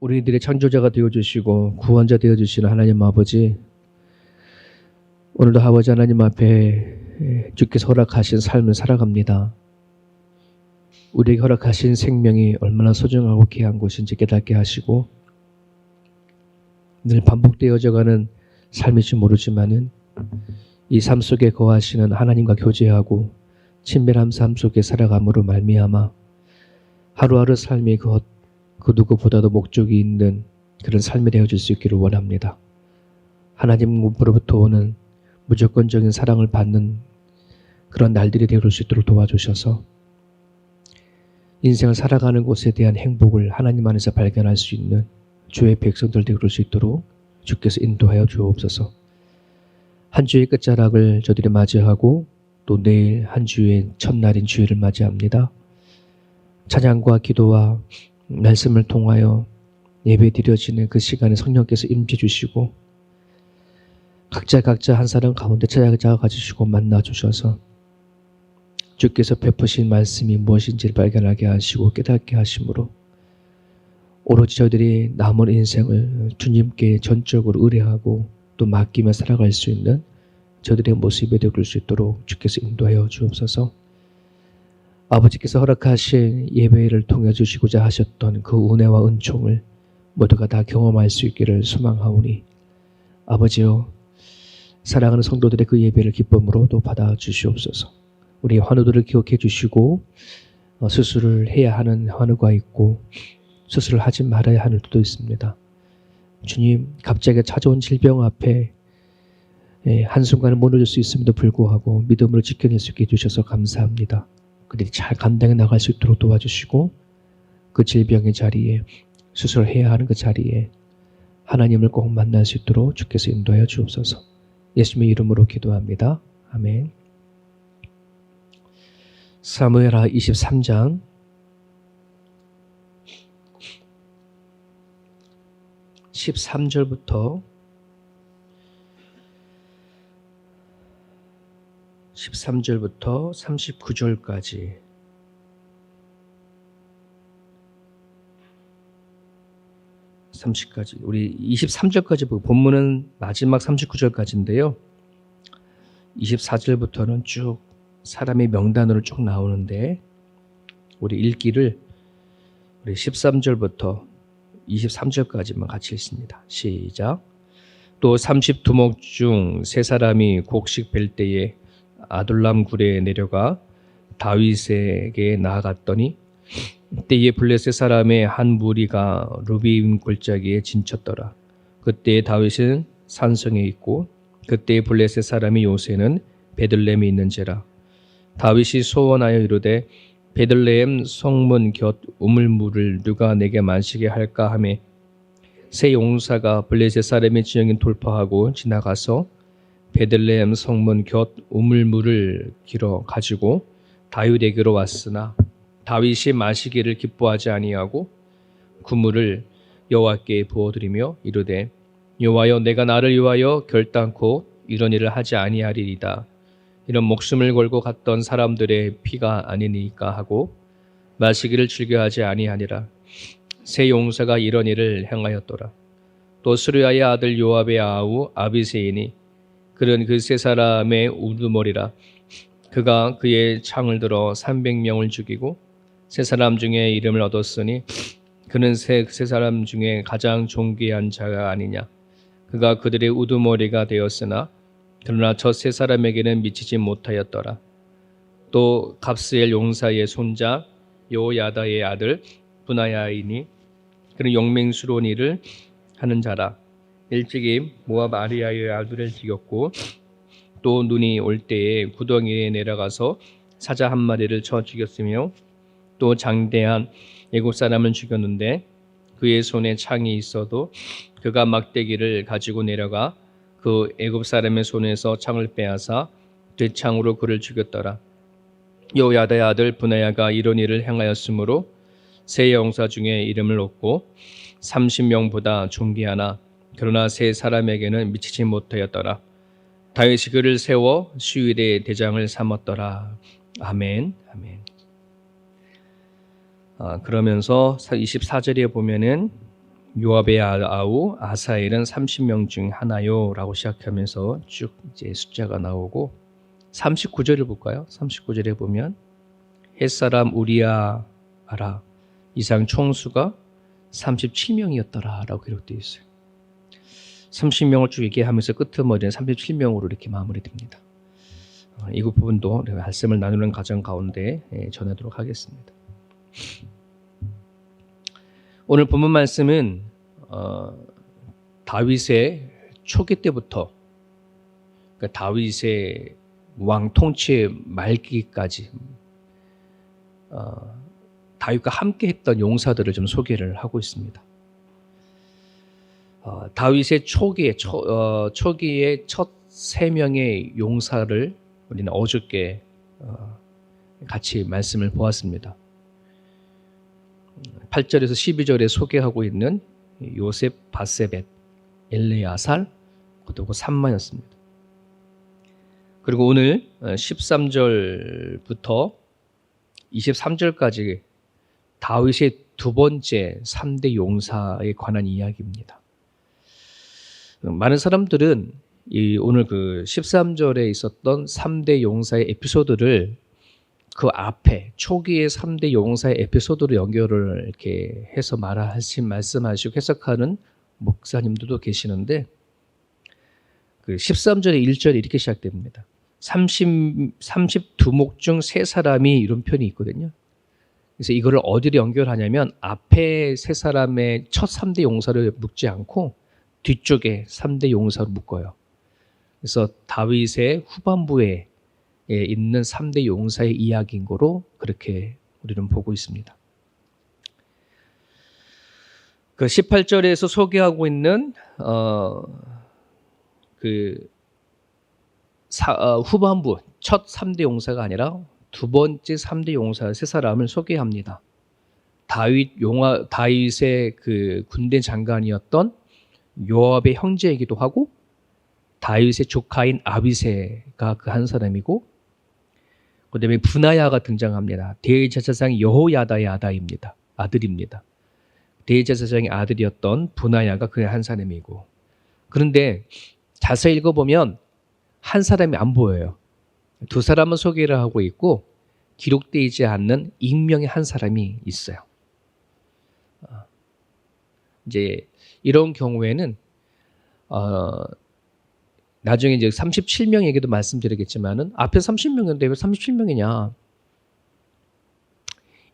우리들의 창조자가 되어주시고 구원자 되어주시는 하나님 아버지 오늘도 아버지 하나님 앞에 주께서 허락하신 삶을 살아갑니다. 우리에게 허락하신 생명이 얼마나 소중하고 귀한 것인지 깨닫게 하시고 늘 반복되어져가는 삶일지 모르지만은 이 삶 속에 거하시는 하나님과 교제하고 친밀한 삶 속에 살아감으로 말미암아 하루하루 삶이 그, 그 누구보다도 목적이 있는 그런 삶이 되어질 수 있기를 원합니다. 하나님으로부터 오는 무조건적인 사랑을 받는 그런 날들이 되어질 수 있도록 도와주셔서 인생을 살아가는 곳에 대한 행복을 하나님 안에서 발견할 수 있는 주의 백성들 되어질 수 있도록 주께서 인도하여 주옵소서. 한 주의 끝자락을 저들이 맞이하고 또 내일 한 주의 첫날인 주일을 맞이합니다. 찬양과 기도와 말씀을 통하여 예배 드려지는 그 시간에 성령께서 임재 주시고 각자 각자 한 사람 가운데 찾아가 가주시고 만나 주셔서 주께서 베푸신 말씀이 무엇인지를 발견하게 하시고 깨닫게 하심으로 오로지 저들이 남은 인생을 주님께 전적으로 의뢰하고 또 맡기며 살아갈 수 있는 저들의 모습이 되길 수 있도록 주께서 인도하여 주옵소서. 아버지께서 허락하신 예배를 통해 주시고자 하셨던 그 은혜와 은총을 모두가 다 경험할 수 있기를 소망하오니 아버지여 사랑하는 성도들의 그 예배를 기쁨으로 또 받아 주시옵소서. 우리 환우들을 기억해 주시고 어, 수술을 해야 하는 환우가 있고 수술을 하지 말아야 하는 수도 있습니다. 주님 갑자기 찾아온 질병 앞에 예, 한순간에 무너질 수 있음에도 불구하고 믿음으로 지켜낼 수 있게 해주셔서 감사합니다. 그들이 잘 감당해 나갈 수 있도록 도와주시고 그 질병의 자리에 수술해야 하는 그 자리에 하나님을 꼭 만날 수 있도록 주께서 인도하여 주옵소서. 예수님의 이름으로 기도합니다. 아멘. 사무엘하 23장 13절부터 13절부터 39절까지 (30까지) 우리 (23절까지) 보고 본문은 마지막 (39절까지인데요) (24절부터는) 쭉 사람의 명단으로 쭉 나오는데 우리 읽기를 우리 (13절부터) 23절까지만 같이 읽습니다. 시작. 또 30두목 중 세 사람이 곡식 벨 때에 아둘람 굴에 내려가 다윗에게 나아갔더니 때에 블레셋 사람의 한 무리가 루비임 골짜기에 진쳤더라. 그때 다윗은 산성에 있고 그때 블레셋 사람이 요새는 베들렘에 있는지라. 다윗이 소원하여 이르되 베들레헴 성문 곁 우물물을 누가 내게 마시게 할까 하매 새 용사가 블레셋 사람의 지형인 돌파하고 지나가서 베들레헴 성문 곁 우물물을 길어 가지고 다윗에게로 왔으나 다윗이 마시기를 기뻐하지 아니하고 그 물을 여호와께 부어드리며 이르되 여호와여 내가 나를 위하여 결단코 이런 일을 하지 아니하리이다. 이런 목숨을 걸고 갔던 사람들의 피가 아니니까 하고 마시기를 즐겨하지 아니하니라. 새 용사가 이런 일을 행하였더라. 또 스루야의 아들 요압의 아우 아비세인이 그는 그세 사람의 우두머리라. 그가 그의 창을 들어 300명을 죽이고 세 사람 중에 이름을 얻었으니 그는 세, 세 사람 중에 가장 존귀한 자가 아니냐. 그가 그들의 우두머리가 되었으나 그러나 저 세 사람에게는 미치지 못하였더라. 또 갑스엘 용사의 손자 요야다의 아들 분하야이니 그는 용맹스러운 일을 하는 자라 일찍이 모압 아리아의 아들을 죽였고 또 눈이 올 때에 구덩이에 내려가서 사자 한 마리를 쳐 죽였으며 또 장대한 애국 사람을 죽였는데 그의 손에 창이 있어도 그가 막대기를 가지고 내려가 그 애굽 사람의 손에서 창을 빼앗아 되창으로 그를 죽였더라. 요야다의 아들 분하야가 이런 일을 행하였으므로 세 영사 중에 이름을 얻고 30명보다 존귀하나 그러나 세 사람에게는 미치지 못하였더라. 다윗이 그를 세워 시위대의 대장을 삼았더라. 아멘. 아멘. 아, 그러면서 24절에 보면은 요압의 아우 아사엘은 30명 중 하나요라고 시작하면서 쭉 이제 숫자가 나오고 39절을 볼까요? 39절에 보면 햇사람 우리야 아라 이상 총수가 37명이었더라라고 기록되어 있어요. 30명을 쭉 얘기하면서 끝머리는 37명으로 이렇게 마무리됩니다. 어, 이 부분도 말씀을 나누는 과정 가운데 예, 전하도록 하겠습니다. 오늘 본문 말씀은 어, 다윗의 초기 때부터 그러니까 다윗의 왕 통치의 말기까지 어, 다윗과 함께했던 용사들을 좀 소개를 하고 있습니다. 어, 다윗의 초기에 초, 어, 초기의 첫세 명의 용사를 우리는 어저께 어, 같이 말씀을 보았습니다. 8절에서 12절에 소개하고 있는 요셉 바세벳, 엘레아살, 그리고 삼마였습니다. 그리고 오늘 13절부터 23절까지 다윗의 두 번째 3대 용사에 관한 이야기입니다. 많은 사람들은 이 오늘 그 13절에 있었던 3대 용사의 에피소드를 그 앞에 초기의 3대 용사의 에피소드로 연결을 이렇게 해서 말하신 말씀하시고 해석하는 목사님들도 계시는데 그 13절의 1절이 이렇게 시작됩니다. 30 32목 중 세 사람이 이런 편이 있거든요. 그래서 이거를 어디로 연결하냐면 앞에 세 사람의 첫 3대 용사를 묶지 않고 뒤쪽에 3대 용사로 묶어요. 그래서 다윗의 후반부에 있는 3대 용사의 이야기인 거로 그렇게 우리는 보고 있습니다. 그 18절에서 소개하고 있는 어, 그 사, 어, 후반부 첫 3대 용사가 아니라 두 번째 3대 용사 세 사람을 소개합니다. 다윗 용화 다윗의 그 군대 장관이었던 요압의 형제이기도 하고 다윗의 조카인 아비세가 그 한 사람이고 그다음에 분하야가 등장합니다. 대제사장 여호야다의 아다입니다. 아들입니다. 대제사장의 아들이었던 분하야가 그 한 사람이고 그런데 자세히 읽어보면 한 사람이 안 보여요. 두 사람은 소개를 하고 있고 기록되지 않는 익명의 한 사람이 있어요. 어, 이제 이런 경우에는 어, 나중에 이제 37명 얘기도 말씀드리겠지만은 앞에 30명인데 왜 37명이냐?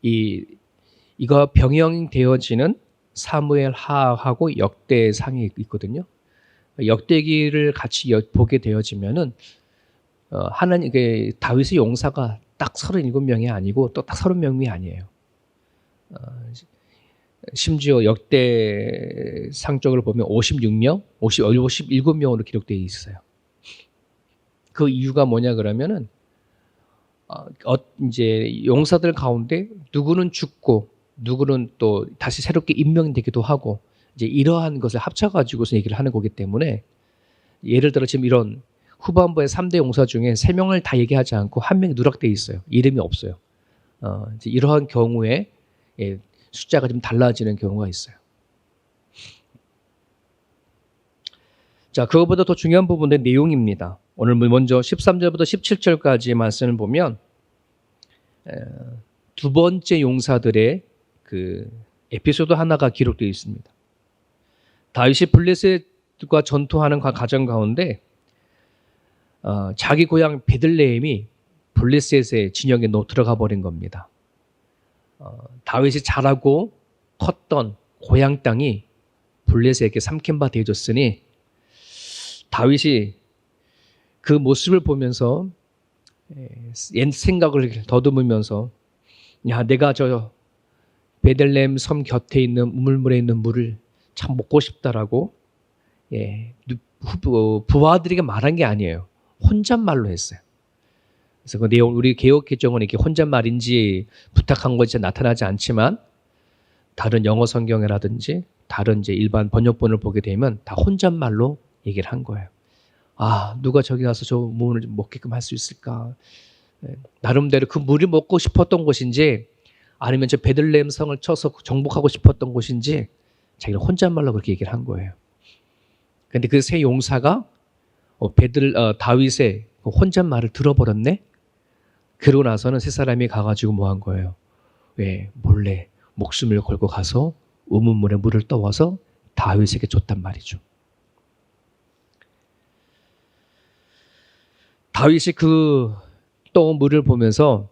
이 이거 병영되어지는 사무엘 하하고 역대상이 있거든요. 역대기를 같이 보게 되어지면은 어, 하나님 그 다윗의 용사가 딱 37명이 아니고 또 딱 30명이 아니에요. 어, 심지어 역대 상적을 보면 56명, 50, 57명으로 기록되어 있어요. 그 이유가 뭐냐 그러면은 어, 어, 이제 용사들 가운데 누구는 죽고 누구는 또 다시 새롭게 임명되기도 하고 이제 이러한 것을 합쳐가지고서 얘기를 하는 거기 때문에 예를 들어 지금 이런 후반부의 3대 용사 중에 3명을 다 얘기하지 않고 한 명이 누락돼 있어요. 이름이 없어요. 어, 이제 이러한 경우에 예, 숫자가 좀 달라지는 경우가 있어요. 자, 그것보다 더 중요한 부분은 내용입니다. 오늘 먼저 13절부터 17절까지 말씀을 보면 두 번째 용사들의 그 에피소드 하나가 기록되어 있습니다. 다윗이 블레셋과 전투하는 과정 가운데 어, 자기 고향 베들레헴이 블레셋의 진영에 놓 들어가 버린 겁니다. 어, 다윗이 자라고 컸던 고향 땅이 블레셋에게 삼킨 바 되어졌으니 다윗이 그 모습을 보면서 옛 생각을 더듬으면서 야 내가 저 베들레헴 섬 곁에 있는 우물물에 있는 물을 참 먹고 싶다라고 예, 부, 부하들에게 말한 게 아니에요. 혼잣말로 했어요. 그래서 그 내용 우리 개혁 개정은 이렇게 혼잣말인지 부탁한 것이 나타나지 않지만 다른 영어 성경이라든지 다른 이제 일반 번역본을 보게 되면 다 혼잣말로 얘기를 한 거예요. 아 누가 저기 가서 저 물을 먹게끔 할 수 있을까? 예, 나름대로 그 물이 먹고 싶었던 곳인지 아니면 저 베들레헴 성을 쳐서 정복하고 싶었던 곳인지 자기는 혼잣말로 그렇게 얘기를 한 거예요. 근데 그 세 용사가 어, 베들 어, 다윗의 그 혼잣말을 들어버렸네. 그러고 나서는 세 사람이 가가지고 뭐 한 거예요? 왜 몰래 목숨을 걸고 가서 우문물에 물을 떠와서 다윗에게 줬단 말이죠. 다윗이 그 떠온 물을 보면서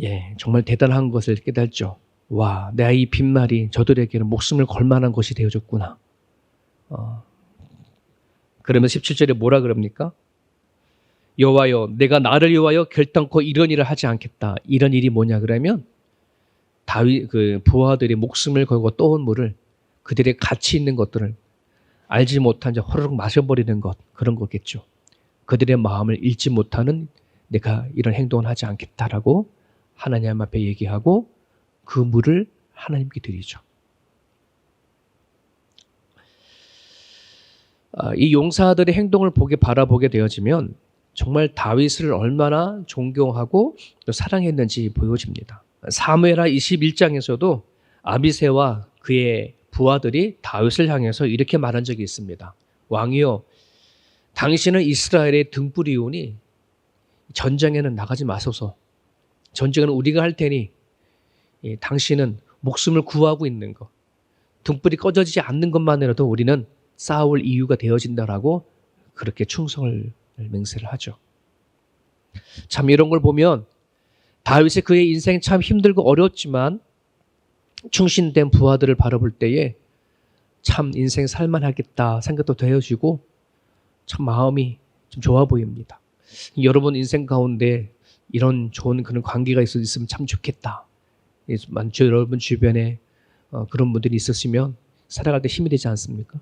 예 정말 대단한 것을 깨달죠. 와, 내가 이 빈말이 저들에게는 목숨을 걸 만한 것이 되어줬구나. 어. 그러면 17절에 뭐라 그럽니까? 여호와여, 내가 나를 위하여 결단코 이런 일을 하지 않겠다. 이런 일이 뭐냐 그러면 다윗 그 부하들이 목숨을 걸고 떠온 물을 그들의 가치 있는 것들을 알지 못한 자 호로록 마셔버리는 것 그런 거겠죠. 그들의 마음을 읽지 못하는 내가 이런 행동을 하지 않겠다라고 하나님 앞에 얘기하고 그 물을 하나님께 드리죠. 아, 이 용사들의 행동을 보게 바라보게 되어지면 정말 다윗을 얼마나 존경하고 또 사랑했는지 보여집니다. 사무엘하 21장에서도 아비세와 그의 부하들이 다윗을 향해서 이렇게 말한 적이 있습니다. 왕이여, 당신은 이스라엘의 등불이오니 전쟁에는 나가지 마소서. 전쟁은 우리가 할 테니 예, 당신은 목숨을 구하고 있는 것, 등불이 꺼져지지 않는 것만으로도 우리는 싸울 이유가 되어진다라고 그렇게 충성을 맹세를 하죠. 참 이런 걸 보면 다윗의 그의 인생 참 힘들고 어렵지만 충신된 부하들을 바라볼 때에 참 인생 살만하겠다 생각도 되어지고 참 마음이 좀 좋아 보입니다. 여러분 인생 가운데 이런 좋은 그런 관계가 있어 있으면 참 좋겠다. 많죠 여러분 주변에 어, 그런 분들이 있으시면 살아갈 때 힘이 되지 않습니까?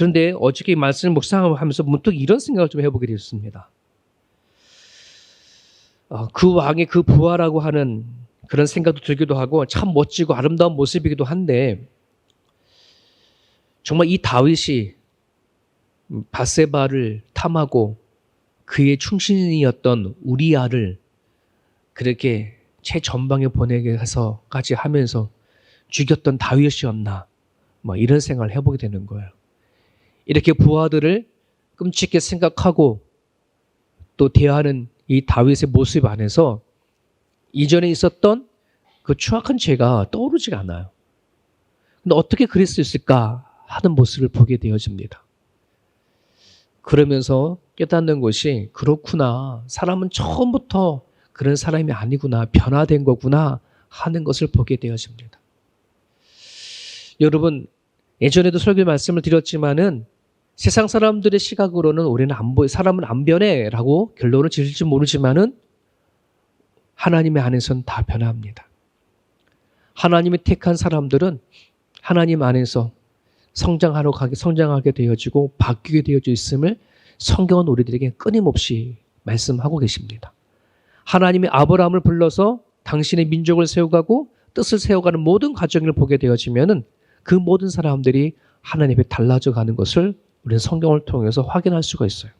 그런데 어저께 말씀을 묵상하면서 문득 이런 생각을 좀 해보게 되었습니다. 어, 그 왕의 그 부하라고 하는 그런 생각도 들기도 하고 참 멋지고 아름다운 모습이기도 한데 정말 이 다윗이 바세바를 탐하고 그의 충신이었던 우리아를 그렇게 최전방에 보내게 해서까지 하면서 죽였던 다윗이었나 뭐 이런 생각을 해보게 되는 거예요. 이렇게 부하들을 끔찍하게 생각하고 또 대하는 이 다윗의 모습 안에서 이전에 있었던 그 추악한 죄가 떠오르지가 않아요. 근데 어떻게 그럴 수 있을까 하는 모습을 보게 되어집니다. 그러면서 깨닫는 것이 그렇구나. 사람은 처음부터 그런 사람이 아니구나. 변화된 거구나. 하는 것을 보게 되어집니다. 여러분, 예전에도 설교 말씀을 드렸지만은 세상 사람들의 시각으로는 우리는 안 보여, 사람은 안 변해라고 결론을 지을지 모르지만은 하나님의 안에서는 다 변합니다. 하나님이 택한 사람들은 하나님 안에서 성장하러 가게 성장하게 되어지고 바뀌게 되어져 있음을 성경은 우리들에게 끊임없이 말씀하고 계십니다. 하나님이 아브라함을 불러서 당신의 민족을 세워가고 뜻을 세워가는 모든 과정을 보게 되어지면은 그 모든 사람들이 하나님 앞에 달라져 가는 것을 우리는 성경을 통해서 확인할 수가 있어요.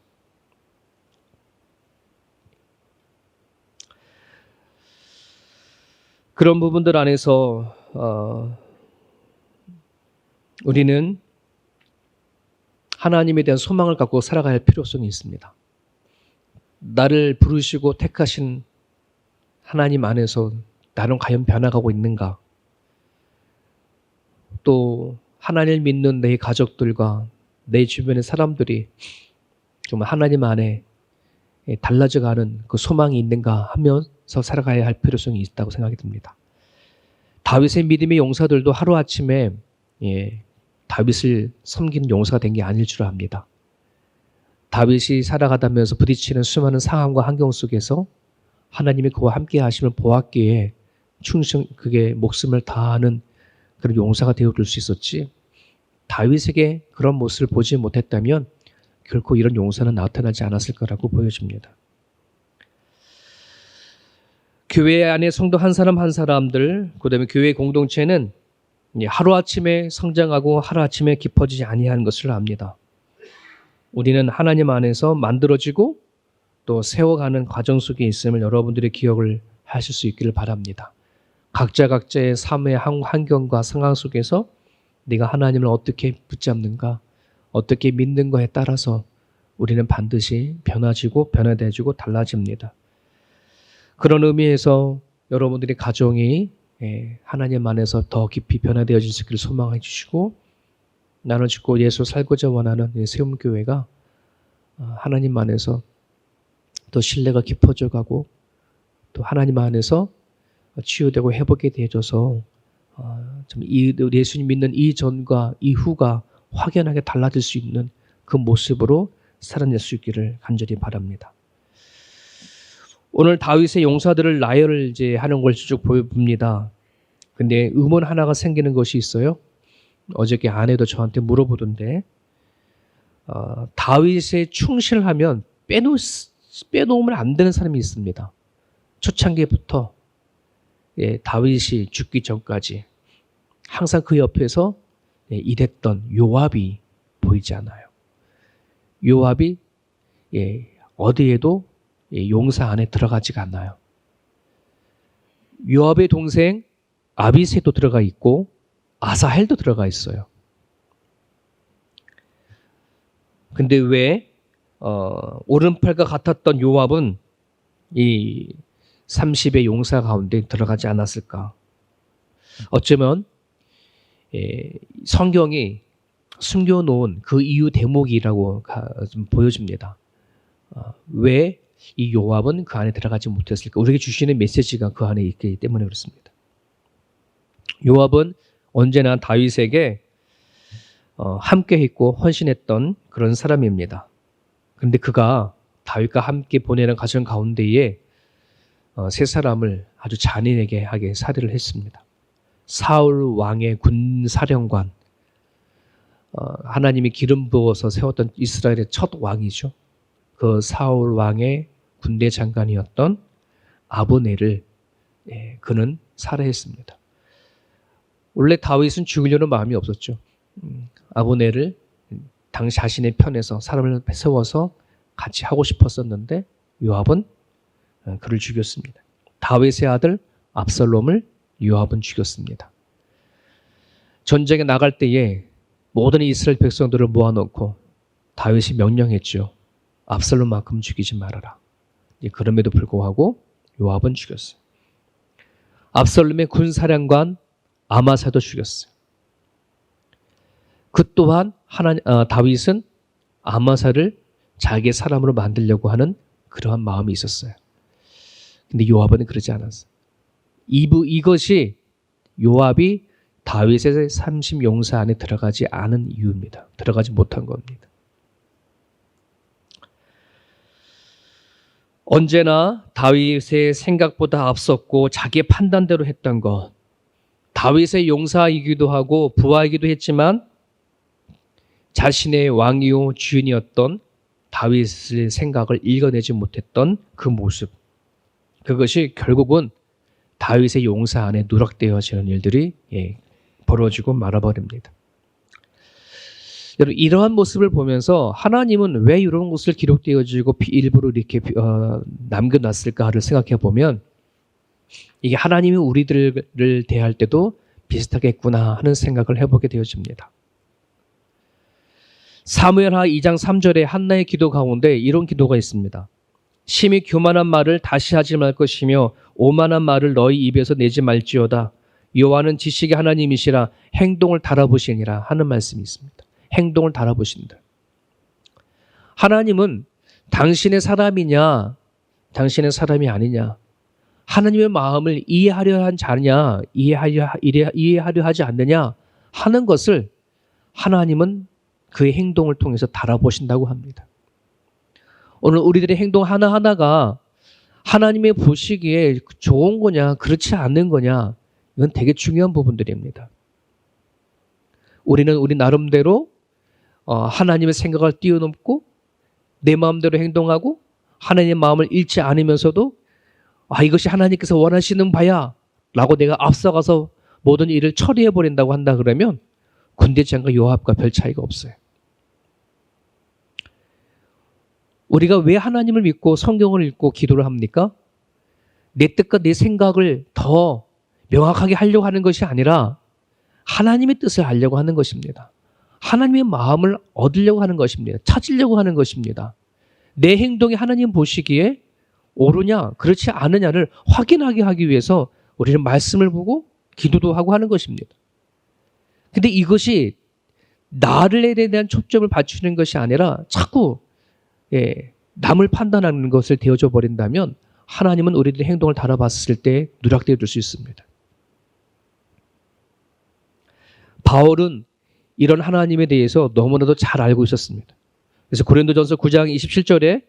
그런 부분들 안에서 어, 우리는 하나님에 대한 소망을 갖고 할 필요성이 있습니다. 나를 부르시고 택하신 하나님 안에서 나는 과연 변화가고 있는가? 또 하나님을 믿는 내 가족들과 내 주변의 사람들이 좀 하나님 안에 달라져가는 그 소망이 있는가 하면서 살아가야 할 필요성이 있다고 생각이 듭니다. 다윗의 믿음의 용사들도 하루 아침에 예, 다윗을 섬기는 용사가 된 게 아닐 줄 압니다. 다윗이 살아가다면서 부딪히는 수많은 상황과 환경 속에서 하나님이 그와 함께 하심을 보았기에 충성 그게 목숨을 다하는 그런 용사가 되어줄 수 있었지. 다윗에게 그런 모습을 보지 못했다면 결코 이런 용사는 나타나지 않았을 거라고 보여집니다. 교회 안에 성도 한 사람 한 사람들, 그다음에 교회 공동체는 하루 아침에 성장하고 하루 아침에 깊어지지 아니하는 것을 압니다. 우리는 하나님 안에서 만들어지고 또 세워가는 과정 속에 있음을 여러분들의 기억을 하실 수 있기를 바랍니다. 각자 각자의 삶의 한- 환경과 상황 속에서 네가 하나님을 어떻게 붙잡는가, 어떻게 믿는가에 따라서 우리는 반드시 변화지고 변화되어지고 달라집니다. 그런 의미에서 여러분들의 가정이 예, 하나님 안에서 더 깊이 변화되어질 수 있기를 소망해 주시고 나는 죽고 예수 살고자 원하는 이 세움교회가 어, 하나님 안에서 더 신뢰가 깊어져 가고 또 하나님 안에서 치유되고 회복이 되어져서 어, 좀 이, 예수님 믿는 이 전과 이 후가 확연하게 달라질 수 있는 그 모습으로 살아낼 수 있기를 간절히 바랍니다. 오늘 다윗의 용사들을 나열을 이제 하는 걸 쭉 보여봅니다. 근데 의문 하나가 생기는 것이 있어요. 어저께 아내도 저한테 물어보던데 어, 다윗에 충실하면 빼놓, 빼놓으면 안 되는 사람이 있습니다. 초창기부터 예, 다윗이 죽기 전까지 항상 그 옆에서 예, 일했던 요압이 보이지 않아요. 요압이 예, 어디에도 예, 용사 안에 들어가지가 않아요. 요압의 동생 아비세도 들어가 있고 아사헬도 들어가 있어요. 근데 왜 어, 오른팔과 같았던 요압은 이 30의 용사 가운데 들어가지 않았을까? 어쩌면 예, 성경이 숨겨놓은 그 이유 대목이라고 보여집니다. 어, 왜이 요압은 그 안에 들어가지 못했을까? 우리에게 주시는 메시지가 그 안에 있기 때문에 그렇습니다. 요압은 언제나 다윗에게 어, 함께했고 헌신했던 그런 사람입니다. 그런데 그가 다윗과 함께 보내는 가정 가운데에 어, 세 사람을 아주 잔인하게 하게 살해를 했습니다. 사울 왕의 군 사령관, 어, 하나님이 기름 부어서 세웠던 이스라엘의 첫 왕이죠. 그 사울 왕의 군대 장관이었던 아브네를 예, 그는 살해했습니다. 원래 다윗은 죽이려는 마음이 없었죠. 음, 아브네를 당 자신의 편에서 사람을 세워서 같이 하고 싶었었는데 요압은 어, 그를 죽였습니다. 다윗의 아들 압살롬을 요압은 죽였습니다. 전쟁에 나갈 때에 모든 이스라엘 백성들을 모아놓고 다윗이 명령했죠. 압살롬만큼 죽이지 말아라. 예, 그럼에도 불구하고 요압은 죽였어요. 압살롬의 군사령관 아마사도 죽였어요. 그 또한 하나 어, 다윗은 아마사를 자기의 사람으로 만들려고 하는 그러한 마음이 있었어요. 근데 요압은 그러지 않았어요. 이부 이것이 요압이 다윗의 30 용사 안에 들어가지 않은 이유입니다. 들어가지 못한 겁니다. 언제나 다윗의 생각보다 앞섰고 자기의 판단대로 했던 것. 다윗의 용사이기도 하고 부하이기도 했지만 자신의 왕이요 주인이었던 다윗의 생각을 읽어내지 못했던 그 모습. 그것이 결국은 다윗의 용사 안에 누락되어지는 일들이 예, 벌어지고 말아버립니다. 여러분 이러한 모습을 보면서 하나님은 왜 이런 것을 기록되어지고 피- 일부러 이렇게 어, 남겨놨을까를 생각해 보면 이게 하나님이 우리들을 대할 때도 비슷하겠구나 하는 생각을 해보게 되어집니다. 사무엘하 2장 3절에 한나의 기도 가운데 이런 기도가 있습니다. 심히 교만한 말을 다시 하지 말 것이며 오만한 말을 너희 입에서 내지 말지어다. 여호와는 지식의 하나님이시라 행동을 달아보시니라 하는 말씀이 있습니다. 행동을 달아보신다. 하나님은 당신의 사람이냐, 당신의 사람이 아니냐, 하나님의 마음을 이해하려 한 자냐, 이해하려, 이해- 이해하려 하지 않느냐 하는 것을 하나님은 그의 행동을 통해서 달아보신다고 합니다. 오늘 우리들의 행동 하나하나가 하나님의 보시기에 좋은 거냐, 그렇지 않는 거냐, 이건 되게 중요한 부분들입니다. 우리는 우리 나름대로 어, 하나님의 생각을 뛰어넘고 내 마음대로 행동하고 하나님의 마음을 잃지 않으면서도 아 이것이 하나님께서 원하시는 바야 라고 내가 앞서가서 모든 일을 처리해 버린다고 한다 그러면 군대 장과 요압과 별 차이가 없어요. 우리가 왜 하나님을 믿고 성경을 읽고 기도를 합니까? 내 뜻과 내 생각을 더 명확하게 하려고 하는 것이 아니라 하나님의 뜻을 알려고 하는 것입니다. 하나님의 마음을 얻으려고 하는 것입니다. 찾으려고 하는 것입니다. 내 행동이 하나님 보시기에 옳으냐, 그렇지 않느냐를 확인하게 하기 위해서 우리는 말씀을 보고 기도도 하고 하는 것입니다. 근데 이것이 나를 대한 초점을 맞추는 것이 아니라 자꾸 예, 남을 판단하는 것을 되어져 버린다면 하나님은 우리들의 행동을 달아봤을 때 누락되어 줄 수 있습니다. 바울은 이런 하나님에 대해서 너무나도 잘 알고 있었습니다. 그래서 고린도전서 9장 27절에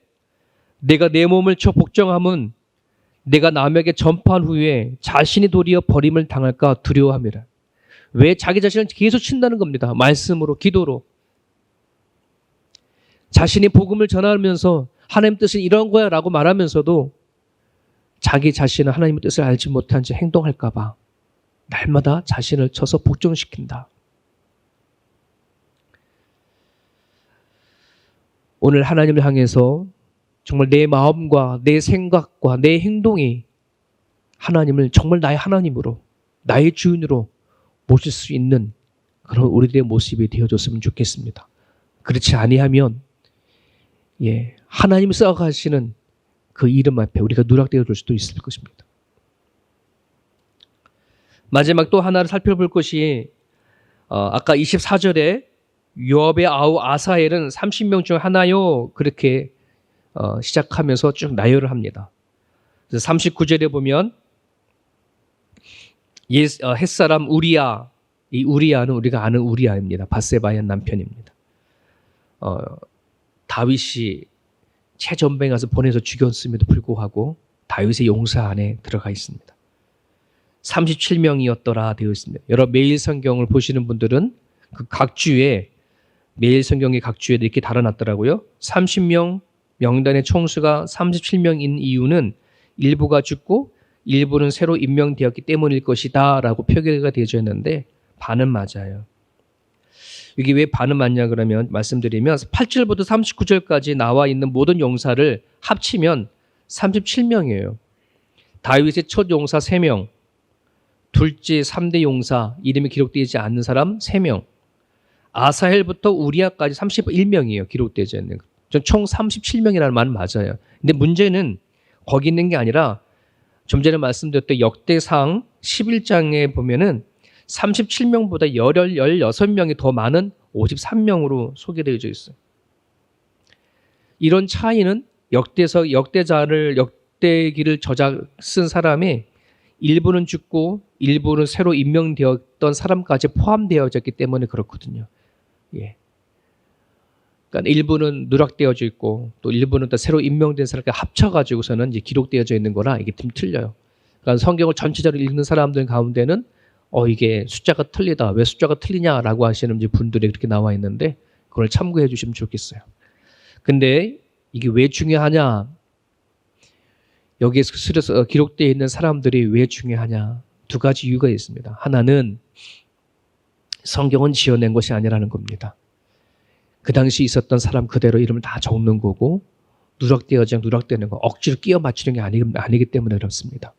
내가 내 몸을 쳐 복종함은 내가 남에게 전파한 후에 자신이 도리어 버림을 당할까 두려워합니다. 왜 자기 자신을 계속 친다는 겁니다. 말씀으로, 기도로. 자신이 복음을 전하면서 하나님 뜻은 이런 거야 라고 말하면서도 자기 자신은 하나님의 뜻을 알지 못한 채 행동할까봐 날마다 자신을 쳐서 복종시킨다. 오늘 하나님을 향해서 정말 내 마음과 내 생각과 내 행동이 하나님을 정말 나의 하나님으로, 나의 주인으로 모실 수 있는 그런 우리들의 모습이 되어줬으면 좋겠습니다. 그렇지 아니하면 예, 하나님이 써가시는 그 이름 앞에 우리가 누락되어 줄 수도 있을 것입니다. 마지막 또 하나를 살펴볼 것이 어, 아까 24절에 요압의 아우 아사엘은 30명 중 하나요 그렇게 어, 시작하면서 쭉 나열을 합니다. 그래서 39절에 보면 예, 어, 햇사람 우리야 이 우리야는 우리가 아는 우리야입니다. 바세바의 남편입니다. 어, 다윗이 최전방에 가서 보내서 죽였음에도 불구하고 다윗의 용사 안에 들어가 있습니다. 37명이었더라 되어 있습니다. 여러 매일 성경을 보시는 분들은 그 각 주에 매일 성경의 각 주에 이렇게 달아놨더라고요. 30명 명단의 총수가 37명인 이유는 일부가 죽고 일부는 새로 임명되었기 때문일 것이다라고 표기가 되어져 있는데 반은 맞아요. 이게 왜 반은 맞냐 그러면 말씀드리면 8절부터 39절까지 나와 있는 모든 용사를 합치면 37명이에요. 다윗의 첫 용사 3명, 둘째 3대 용사 이름이 기록되지 않는 사람 3명, 아사헬부터 우리아까지 31명이에요. 기록되지 않는 것. 총 37명이라는 말은 맞아요. 근데 문제는 거기 있는 게 아니라 좀 전에 말씀드렸던 역대상 11장에 보면은 37명보다 16명이 더 많은 53명으로 소개되어 있어요. 이런 차이는 역대서 역대자를 역대기를 저작 쓴 사람의 일부는 죽고 일부는 새로 임명되었던 사람까지 포함되어졌기 때문에 그렇거든요. 예. 그러니까 일부는 누락되어져 있고 또 일부는 또 새로 임명된 사람과 합쳐가지고서는 이제 기록되어져 있는 거라 이게 좀 틀려요. 그러니까 성경을 전체적으로 읽는 사람들 가운데는 어 이게 숫자가 틀리다 왜 숫자가 틀리냐라고 하시는 분들이 그렇게 나와 있는데 그걸 참고해 주시면 좋겠어요. 근데 이게 왜 중요하냐? 여기에 스스로 기록되어 있는 사람들이 왜 중요하냐? 두 가지 이유가 있습니다. 하나는 성경은 지어낸 것이 아니라는 겁니다. 그 당시 있었던 사람 그대로 이름을 다 적는 거고 누락되어져 누락되는 거 억지로 끼워 맞추는 게 아니, 아니기 때문에 그렇습니다.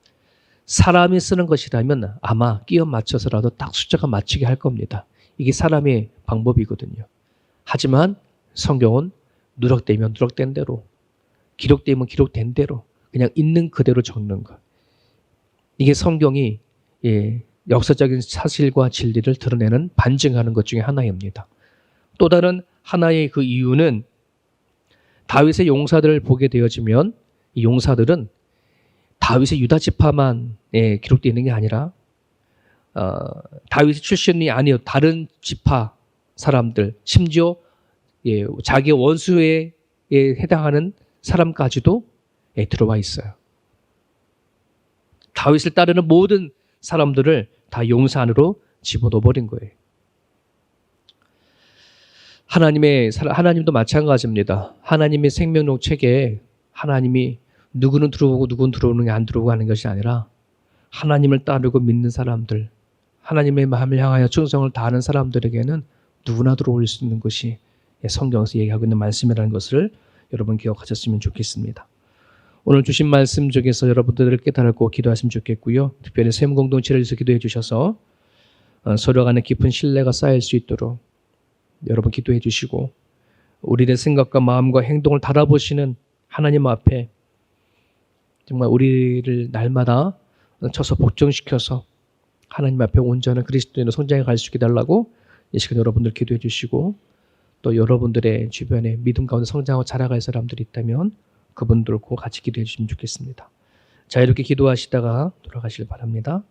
사람이 쓰는 것이라면 아마 끼워 맞춰서라도 딱 숫자가 맞추게 할 겁니다. 이게 사람의 방법이거든요. 하지만 성경은 누락되면 누락된 대로, 기록되면 기록된 대로 그냥 있는 그대로 적는 것. 이게 성경이 예, 역사적인 사실과 진리를 드러내는 반증하는 것 중에 하나입니다. 또 다른 하나의 그 이유는 다윗의 용사들을 보게 되어지면 이 용사들은 다윗의 유다 지파만 예, 기록되어 있는 게 아니라 어, 다윗의 출신이 아니요 다른 지파 사람들 심지어 예, 자기 원수에 예, 해당하는 사람까지도 예, 들어와 있어요. 다윗을 따르는 모든 사람들을 다 용사 안으로 집어넣어 버린 거예요. 하나님의 하나님도 마찬가지입니다. 하나님의 생명록 책에 하나님이 누구는 들어오고 누구는 들어오는 게 안 들어오고 하는 것이 아니라 하나님을 따르고 믿는 사람들, 하나님의 마음을 향하여 충성을 다하는 사람들에게는 누구나 들어올 수 있는 것이 성경에서 얘기하고 있는 말씀이라는 것을 여러분 기억하셨으면 좋겠습니다. 오늘 주신 말씀 중에서 여러분들을 깨달고 기도하시면 좋겠고요. 특별히 샘 공동체를 위해서 기도해 주셔서 어, 서로 간에 깊은 신뢰가 쌓일 수 있도록 여러분 기도해 주시고 우리의 생각과 마음과 행동을 달아보시는 하나님 앞에 정말 우리를 날마다 쳐서 복종시켜서 하나님 앞에 온전한 그리스도인으로 성장해 갈수 있게 달라고 이 시간 여러분들 기도해 주시고 또 여러분들의 주변에 믿음 가운데 성장하고 자라갈 사람들이 있다면 그분들과 같이 기도해 주시면 좋겠습니다. 자 이렇게 기도하시다가 돌아가실 바랍니다.